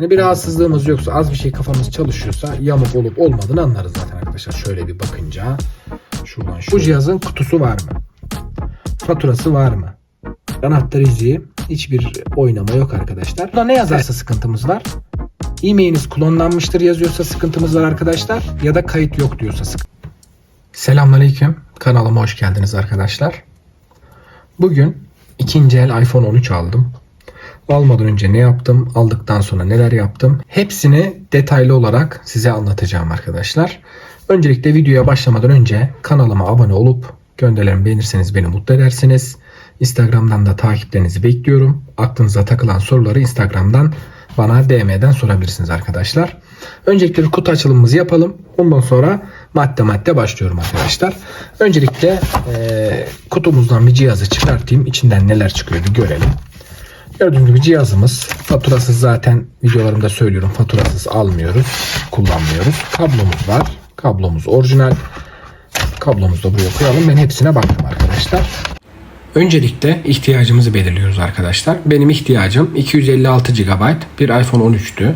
Hani bir rahatsızlığımız yoksa az bir şey kafamız çalışıyorsa yamuk olup olmadığını anlarız zaten arkadaşlar. Şöyle bir bakınca. Şuradan şu. Cihazın kutusu var mı? Faturası var mı? Anahtar izi hiçbir oynama yok arkadaşlar. Burada ne yazarsa sıkıntımız var. E-mailiniz klonlanmıştır yazıyorsa sıkıntımız var arkadaşlar. Ya da kayıt yok diyorsa sıkıntı. Selamünaleyküm. Kanalıma hoş geldiniz arkadaşlar. Bugün ikinci el iPhone 13 aldım. Almadan önce ne yaptım, aldıktan sonra neler yaptım hepsini detaylı olarak size anlatacağım arkadaşlar. Öncelikle videoya başlamadan önce kanalıma abone olup gönderilerimi beğenirseniz beni mutlu edersiniz. Instagram'dan da takiplerinizi bekliyorum. Aklınıza takılan soruları Instagram'dan bana DM'den sorabilirsiniz arkadaşlar. Öncelikle bir kutu açılımımızı yapalım. Ondan sonra madde madde başlıyorum arkadaşlar. Öncelikle eee, kutumuzdan bir cihazı çıkartayım. İçinden neler çıkıyor bir görelim. Gördüğünüz gibi cihazımız faturasız zaten videolarımda söylüyorum faturasız almıyoruz, kullanmıyoruz. Kablomuz var. Kablomuz orijinal. Kablomuzu da buraya koyalım. Ben hepsine baktım arkadaşlar. Öncelikle ihtiyacımızı belirliyoruz arkadaşlar. Benim ihtiyacım 256 GB bir iPhone 13'tü.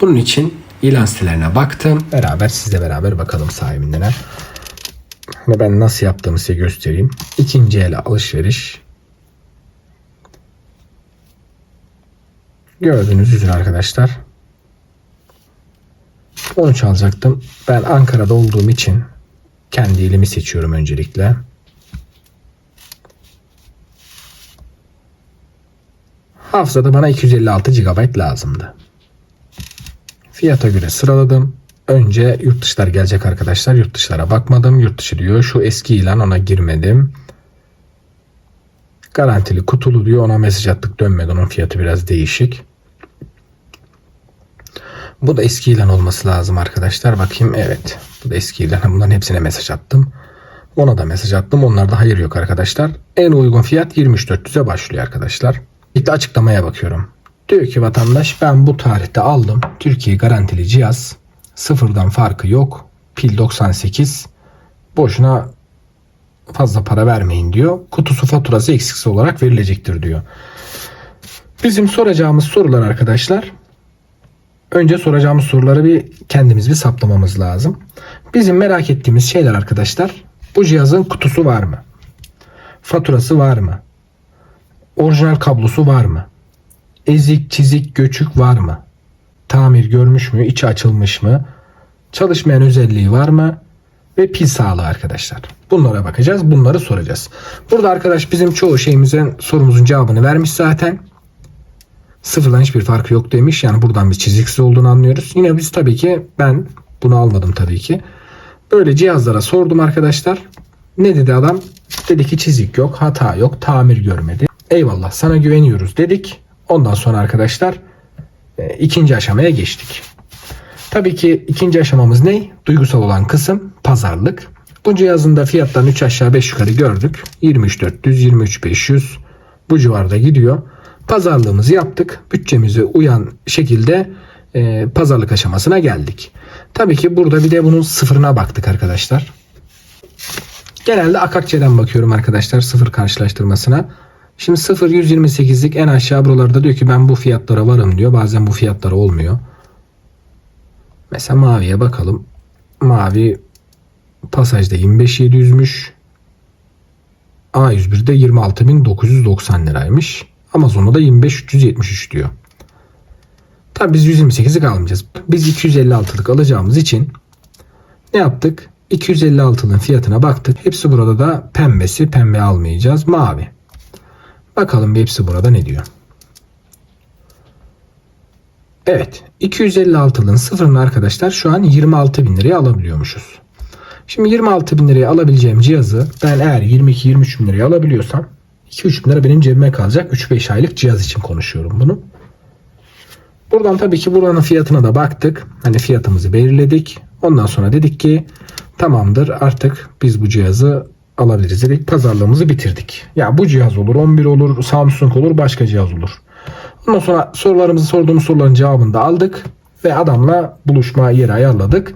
Bunun için ilan sitelerine baktım. Beraber sizle beraber bakalım sahibinden. Ben nasıl yaptığımı size göstereyim. İkinci el alışveriş. Gördüğünüz üzere arkadaşlar. 13 alacaktım. Ben Ankara'da olduğum için kendi ilimi seçiyorum öncelikle. Hafızada bana 256 GB lazımdı. Fiyata göre sıraladım. Önce yurt dışlar gelecek arkadaşlar. Yurt dışlara bakmadım. Yurt dışı diyor. Şu eski ilan ona girmedim. Garantili kutulu diyor. Ona mesaj attık dönmedi. Onun fiyatı biraz değişik. Bu da eski ilan olması lazım arkadaşlar. Bakayım evet. Bu da eski ilan. Bunların hepsine mesaj attım. Ona da mesaj attım. Onlarda hayır yok arkadaşlar. En uygun fiyat 23.400'e başlıyor arkadaşlar. İlk açıklamaya bakıyorum. Diyor ki vatandaş ben bu tarihte aldım. Türkiye garantili cihaz. Sıfırdan farkı yok. Pil 98. Boşuna fazla para vermeyin diyor. Kutusu faturası eksiksiz olarak verilecektir diyor. Bizim soracağımız sorular arkadaşlar. Önce soracağımız soruları bir kendimiz bir saptamamız lazım. Bizim merak ettiğimiz şeyler arkadaşlar. Bu cihazın kutusu var mı? Faturası var mı? Orijinal kablosu var mı? Ezik, çizik, göçük var mı? Tamir görmüş mü? İçi açılmış mı? Çalışmayan özelliği var mı? Ve pil sağlığı arkadaşlar. Bunlara bakacağız. Bunları soracağız. Burada arkadaş bizim çoğu şeyimizin sorumuzun cevabını vermiş zaten. Sıfırdan hiçbir farkı yok demiş. Yani buradan bir çiziksiz olduğunu anlıyoruz. Yine biz tabii ki ben bunu almadım tabii ki. Böyle cihazlara sordum arkadaşlar. Ne dedi adam? Dedi ki çizik yok, hata yok, tamir görmedi. Eyvallah sana güveniyoruz dedik. Ondan sonra arkadaşlar e, ikinci aşamaya geçtik. Tabii ki ikinci aşamamız ne? Duygusal olan kısım pazarlık. Bu cihazın da fiyatlarını 3 aşağı 5 yukarı gördük. 23400, 23500 bu civarda gidiyor. Pazarlığımızı yaptık. Bütçemize uyan şekilde e, pazarlık aşamasına geldik. Tabii ki burada bir de bunun sıfırına baktık arkadaşlar. Genelde Akakçe'den bakıyorum arkadaşlar sıfır karşılaştırmasına. Şimdi 0 128'lik en aşağı buralarda diyor ki ben bu fiyatlara varım diyor. Bazen bu fiyatlara olmuyor. Mesela maviye bakalım. Mavi pasajda 25700'müş. A101'de 26990 liraymış. Amazon'da da 25373 diyor. Tabi biz 128'lik almayacağız. Biz 256'lık alacağımız için ne yaptık? 256'nın fiyatına baktık. Hepsi burada da pembesi. Pembe almayacağız. Mavi. Bakalım hepsi burada ne diyor. Evet. 256'lığın sıfırını arkadaşlar şu an 26 bin liraya alabiliyormuşuz. Şimdi 26 bin liraya alabileceğim cihazı ben eğer 22-23 bin liraya alabiliyorsam 2-3 bin lira benim cebime kalacak. 3-5 aylık cihaz için konuşuyorum bunu. Buradan tabii ki buranın fiyatına da baktık. Hani fiyatımızı belirledik. Ondan sonra dedik ki tamamdır artık biz bu cihazı alabiliriz dedik. Pazarlığımızı bitirdik. Ya bu cihaz olur, 11 olur, Samsung olur, başka cihaz olur. Ondan sonra sorularımızı sorduğumuz soruların cevabını da aldık ve adamla buluşma yeri ayarladık.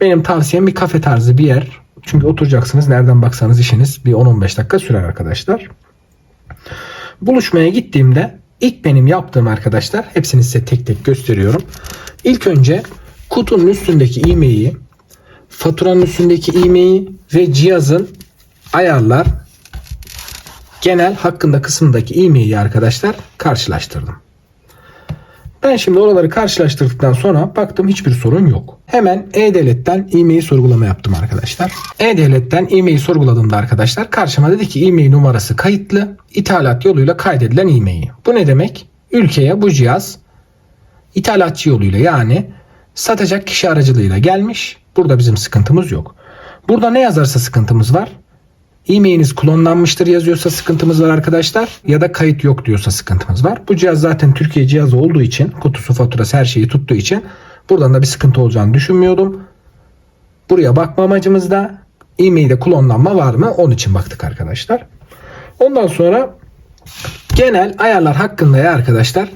Benim tavsiyem bir kafe tarzı bir yer. Çünkü oturacaksınız. Nereden baksanız işiniz bir 10-15 dakika sürer arkadaşlar. Buluşmaya gittiğimde İlk benim yaptığım arkadaşlar hepsini size tek tek gösteriyorum. İlk önce kutunun üstündeki iğmeyi, faturanın üstündeki iğmeyi ve cihazın ayarlar genel hakkında kısmındaki iğmeyi arkadaşlar karşılaştırdım. Ben şimdi oraları karşılaştırdıktan sonra baktım hiçbir sorun yok. Hemen E-Devlet'ten e-mail sorgulama yaptım arkadaşlar. E-Devlet'ten e-mail sorguladığımda arkadaşlar karşıma dedi ki e-mail numarası kayıtlı. ithalat yoluyla kaydedilen e-mail. Bu ne demek? Ülkeye bu cihaz ithalatçı yoluyla yani satacak kişi aracılığıyla gelmiş. Burada bizim sıkıntımız yok. Burada ne yazarsa sıkıntımız var. E-mailiniz klonlanmıştır yazıyorsa sıkıntımız var arkadaşlar. Ya da kayıt yok diyorsa sıkıntımız var. Bu cihaz zaten Türkiye cihazı olduğu için kutusu faturası her şeyi tuttuğu için buradan da bir sıkıntı olacağını düşünmüyordum. Buraya bakma amacımızda e-mailde klonlanma var mı? Onun için baktık arkadaşlar. Ondan sonra genel ayarlar hakkında ya arkadaşlar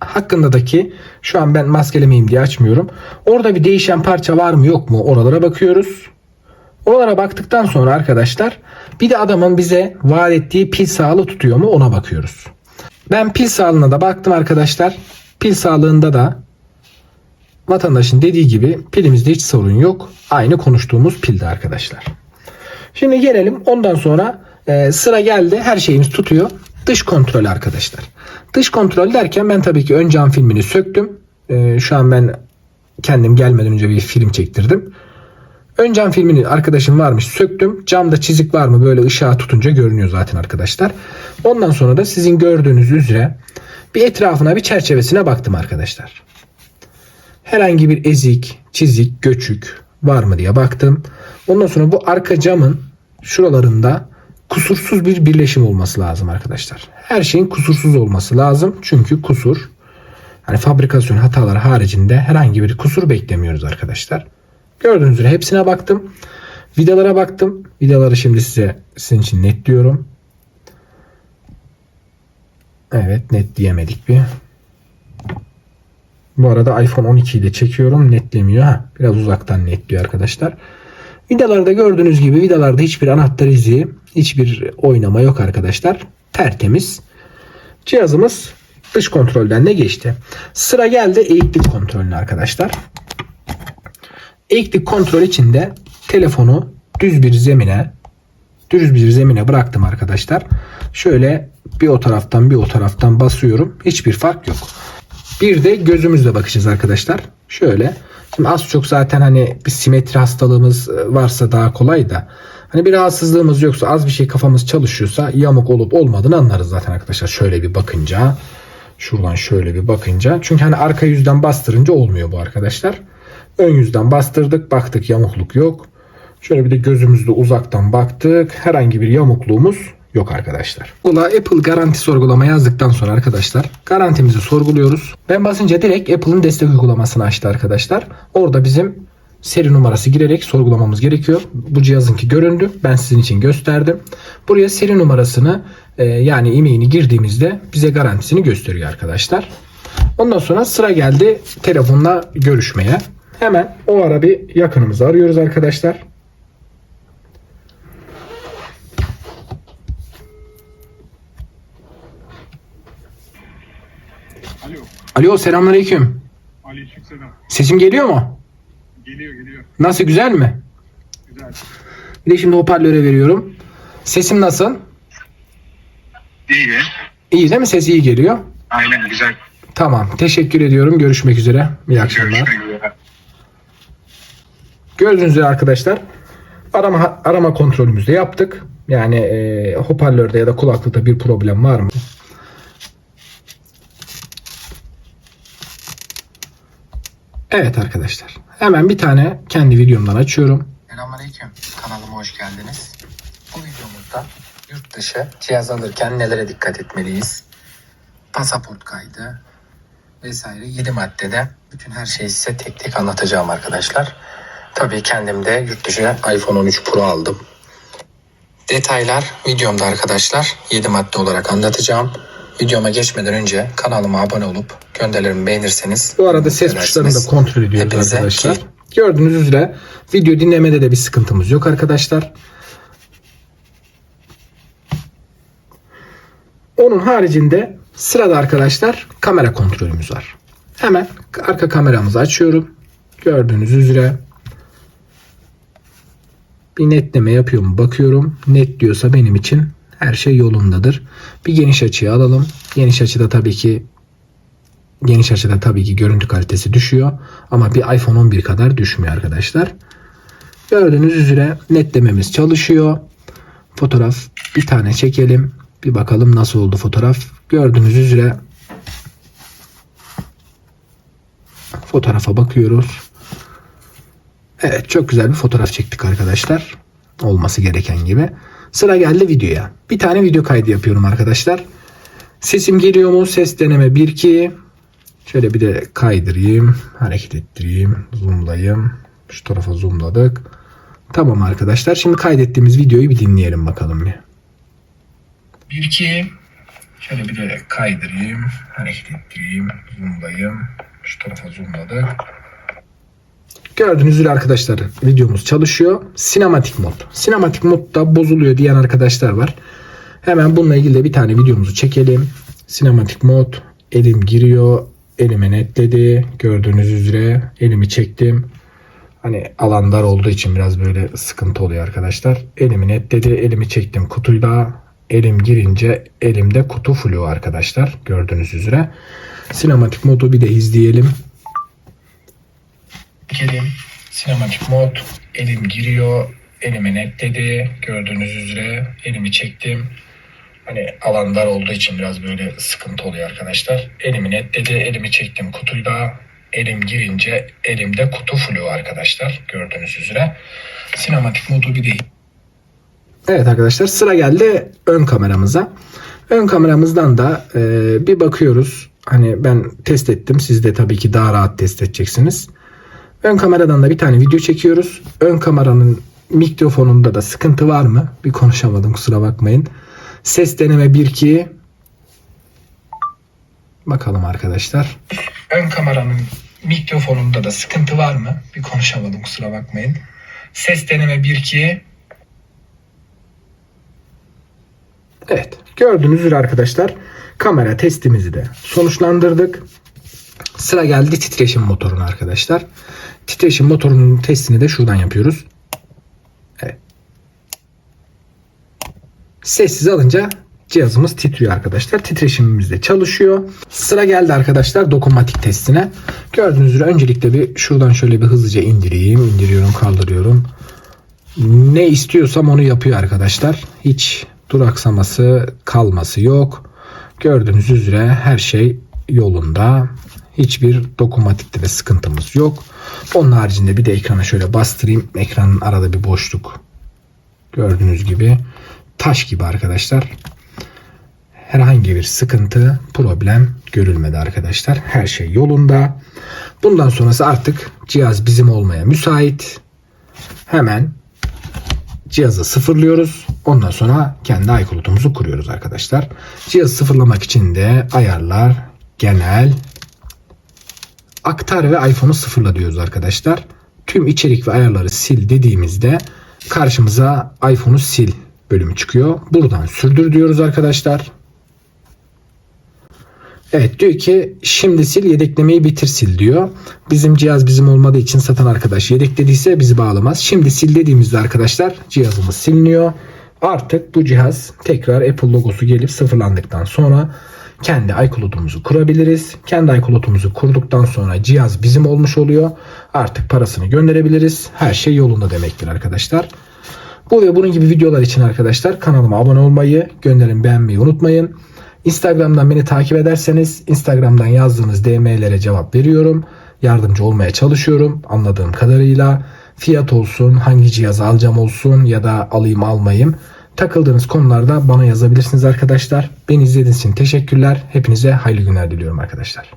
hakkındaki şu an ben maskelemeyeyim diye açmıyorum. Orada bir değişen parça var mı yok mu oralara bakıyoruz. Oralara baktıktan sonra arkadaşlar bir de adamın bize vaat ettiği pil sağlığı tutuyor mu ona bakıyoruz. Ben pil sağlığına da baktım arkadaşlar. Pil sağlığında da vatandaşın dediği gibi pilimizde hiç sorun yok. Aynı konuştuğumuz pilde arkadaşlar. Şimdi gelelim ondan sonra e, sıra geldi her şeyimiz tutuyor. Dış kontrol arkadaşlar. Dış kontrol derken ben tabii ki ön cam filmini söktüm. E, şu an ben kendim gelmeden önce bir film çektirdim. Ön cam filmini arkadaşım varmış söktüm. Camda çizik var mı böyle ışığa tutunca görünüyor zaten arkadaşlar. Ondan sonra da sizin gördüğünüz üzere bir etrafına bir çerçevesine baktım arkadaşlar. Herhangi bir ezik, çizik, göçük var mı diye baktım. Ondan sonra bu arka camın şuralarında kusursuz bir birleşim olması lazım arkadaşlar. Her şeyin kusursuz olması lazım. Çünkü kusur hani fabrikasyon hataları haricinde herhangi bir kusur beklemiyoruz arkadaşlar. Gördüğünüz üzere hepsine baktım. Vidalara baktım. Vidaları şimdi size sizin için netliyorum. Evet netleyemedik bir. Bu arada iPhone 12 ile çekiyorum. Netlemiyor. Ha, biraz uzaktan netliyor arkadaşlar. Vidalarda gördüğünüz gibi vidalarda hiçbir anahtar izi, hiçbir oynama yok arkadaşlar. Tertemiz. Cihazımız dış kontrolden de geçti. Sıra geldi eğiklik kontrolüne arkadaşlar. Eğiklik kontrol için de telefonu düz bir zemine düz bir zemine bıraktım arkadaşlar. Şöyle bir o taraftan bir o taraftan basıyorum. Hiçbir fark yok. Bir de gözümüzle bakacağız arkadaşlar. Şöyle. Şimdi az çok zaten hani bir simetri hastalığımız varsa daha kolay da. Hani bir rahatsızlığımız yoksa az bir şey kafamız çalışıyorsa yamuk olup olmadığını anlarız zaten arkadaşlar. Şöyle bir bakınca. Şuradan şöyle bir bakınca. Çünkü hani arka yüzden bastırınca olmuyor bu arkadaşlar. Ön yüzden bastırdık. Baktık yamukluk yok. Şöyle bir de gözümüzle uzaktan baktık. Herhangi bir yamukluğumuz yok arkadaşlar. Buna Apple garanti sorgulama yazdıktan sonra arkadaşlar garantimizi sorguluyoruz. Ben basınca direkt Apple'ın destek uygulamasını açtı arkadaşlar. Orada bizim seri numarası girerek sorgulamamız gerekiyor. Bu cihazınki göründü. Ben sizin için gösterdim. Buraya seri numarasını e, yani e-mailini girdiğimizde bize garantisini gösteriyor arkadaşlar. Ondan sonra sıra geldi telefonla görüşmeye. Hemen o ara bir yakınımızı arıyoruz arkadaşlar. Alo. Alo selamünaleyküm. Aleykümselam. Sesim geliyor mu? Geliyor geliyor. Nasıl güzel mi? Güzel. Bir de şimdi hoparlöre veriyorum. Sesim nasıl? İyi. İyi değil mi? Ses iyi geliyor. Aynen güzel. Tamam. Teşekkür ediyorum. Görüşmek üzere. İyi akşamlar. Görüşmek üzere. Gördüğünüz üzere arkadaşlar arama arama kontrolümüzü yaptık. Yani e, hoparlörde ya da kulaklıkta bir problem var mı? Evet arkadaşlar. Hemen bir tane kendi videomdan açıyorum. Selamünaleyküm. Kanalıma hoş geldiniz. Bu videomuzda yurt dışı cihaz alırken nelere dikkat etmeliyiz? Pasaport kaydı vesaire 7 maddede bütün her şeyi size tek tek anlatacağım arkadaşlar. Tabii kendim de yurt dışı iPhone 13 Pro aldım. Detaylar videomda arkadaşlar 7 madde olarak anlatacağım. Videoma geçmeden önce kanalıma abone olup gönderilerimi beğenirseniz Bu arada ses tuşlarını da kontrol ediyoruz Hepinize arkadaşlar. ki- Gördüğünüz üzere video dinlemede de bir sıkıntımız yok arkadaşlar. Onun haricinde Sırada arkadaşlar kamera kontrolümüz var. Hemen arka kameramızı açıyorum. Gördüğünüz üzere bir netleme yapıyor mu bakıyorum. Net diyorsa benim için her şey yolundadır. Bir geniş açıya alalım. Geniş açıda tabii ki geniş açıda tabii ki görüntü kalitesi düşüyor. Ama bir iPhone 11 kadar düşmüyor arkadaşlar. Gördüğünüz üzere netlememiz çalışıyor. Fotoğraf bir tane çekelim. Bir bakalım nasıl oldu fotoğraf. Gördüğünüz üzere fotoğrafa bakıyoruz. Evet çok güzel bir fotoğraf çektik arkadaşlar. Olması gereken gibi. Sıra geldi videoya. Bir tane video kaydı yapıyorum arkadaşlar. Sesim geliyor mu? Ses deneme 1-2. Şöyle bir de kaydırayım. Hareket ettireyim. Zoomlayayım. Şu tarafa zoomladık. Tamam arkadaşlar. Şimdi kaydettiğimiz videoyu bir dinleyelim bakalım bir. 1-2. Şöyle bir de kaydırayım. Hareket ettireyim. Zoomlayayım. Şu tarafa zoomladık. Gördüğünüz üzere arkadaşlar videomuz çalışıyor. Sinematik mod. Sinematik modda bozuluyor diyen arkadaşlar var. Hemen bununla ilgili de bir tane videomuzu çekelim. Sinematik mod. Elim giriyor. Elime netledi. Gördüğünüz üzere elimi çektim. Hani alan dar olduğu için biraz böyle sıkıntı oluyor arkadaşlar. Elimi netledi. Elimi çektim kutuyla. Elim girince elimde kutu flu arkadaşlar. Gördüğünüz üzere. Sinematik modu bir de izleyelim. Çekelim. Sinematik mod. Elim giriyor. Elimi netledi. Gördüğünüz üzere elimi çektim. Hani alan dar olduğu için biraz böyle sıkıntı oluyor arkadaşlar. Elimi netledi. Elimi çektim kutuyla. Elim girince elimde kutu flu arkadaşlar. Gördüğünüz üzere. Sinematik modu bir de Evet arkadaşlar sıra geldi ön kameramıza. Ön kameramızdan da e, bir bakıyoruz. Hani ben test ettim. Siz de tabii ki daha rahat test edeceksiniz. Ön kameradan da bir tane video çekiyoruz. Ön kameranın mikrofonunda da sıkıntı var mı? Bir konuşamadım kusura bakmayın. Ses deneme 1-2. Bakalım arkadaşlar. Ön kameranın mikrofonunda da sıkıntı var mı? Bir konuşamadım kusura bakmayın. Ses deneme 1-2. Evet. Gördüğünüz üzere arkadaşlar kamera testimizi de sonuçlandırdık. Sıra geldi titreşim motoruna arkadaşlar. Titreşim motorunun testini de şuradan yapıyoruz. Evet. Sessiz alınca cihazımız titriyor arkadaşlar. Titreşimimiz de çalışıyor. Sıra geldi arkadaşlar dokunmatik testine. Gördüğünüz üzere öncelikle bir şuradan şöyle bir hızlıca indireyim. İndiriyorum kaldırıyorum. Ne istiyorsam onu yapıyor arkadaşlar. Hiç duraksaması kalması yok. Gördüğünüz üzere her şey yolunda. Hiçbir dokunmatikte de sıkıntımız yok. Onun haricinde bir de ekrana şöyle bastırayım. Ekranın arada bir boşluk. Gördüğünüz gibi taş gibi arkadaşlar. Herhangi bir sıkıntı, problem görülmedi arkadaşlar. Her şey yolunda. Bundan sonrası artık cihaz bizim olmaya müsait. Hemen cihazı sıfırlıyoruz. Ondan sonra kendi iCloud'umuzu kuruyoruz arkadaşlar. Cihazı sıfırlamak için de ayarlar, genel, aktar ve iPhone'u sıfırla diyoruz arkadaşlar. Tüm içerik ve ayarları sil dediğimizde karşımıza iPhone'u sil bölümü çıkıyor. Buradan sürdür diyoruz arkadaşlar. Evet diyor ki şimdi sil yedeklemeyi bitir sil diyor. Bizim cihaz bizim olmadığı için satan arkadaş yedeklediyse bizi bağlamaz. Şimdi sil dediğimizde arkadaşlar cihazımız siliniyor. Artık bu cihaz tekrar Apple logosu gelip sıfırlandıktan sonra kendi iCloud'umuzu kurabiliriz. Kendi iCloud'umuzu kurduktan sonra cihaz bizim olmuş oluyor. Artık parasını gönderebiliriz. Her şey yolunda demektir arkadaşlar. Bu ve bunun gibi videolar için arkadaşlar kanalıma abone olmayı, gönderin beğenmeyi unutmayın. Instagram'dan beni takip ederseniz Instagram'dan yazdığınız DM'lere cevap veriyorum. Yardımcı olmaya çalışıyorum anladığım kadarıyla. Fiyat olsun, hangi cihazı alacağım olsun ya da alayım almayayım. Takıldığınız konularda bana yazabilirsiniz arkadaşlar. Beni izlediğiniz için teşekkürler. Hepinize hayırlı günler diliyorum arkadaşlar.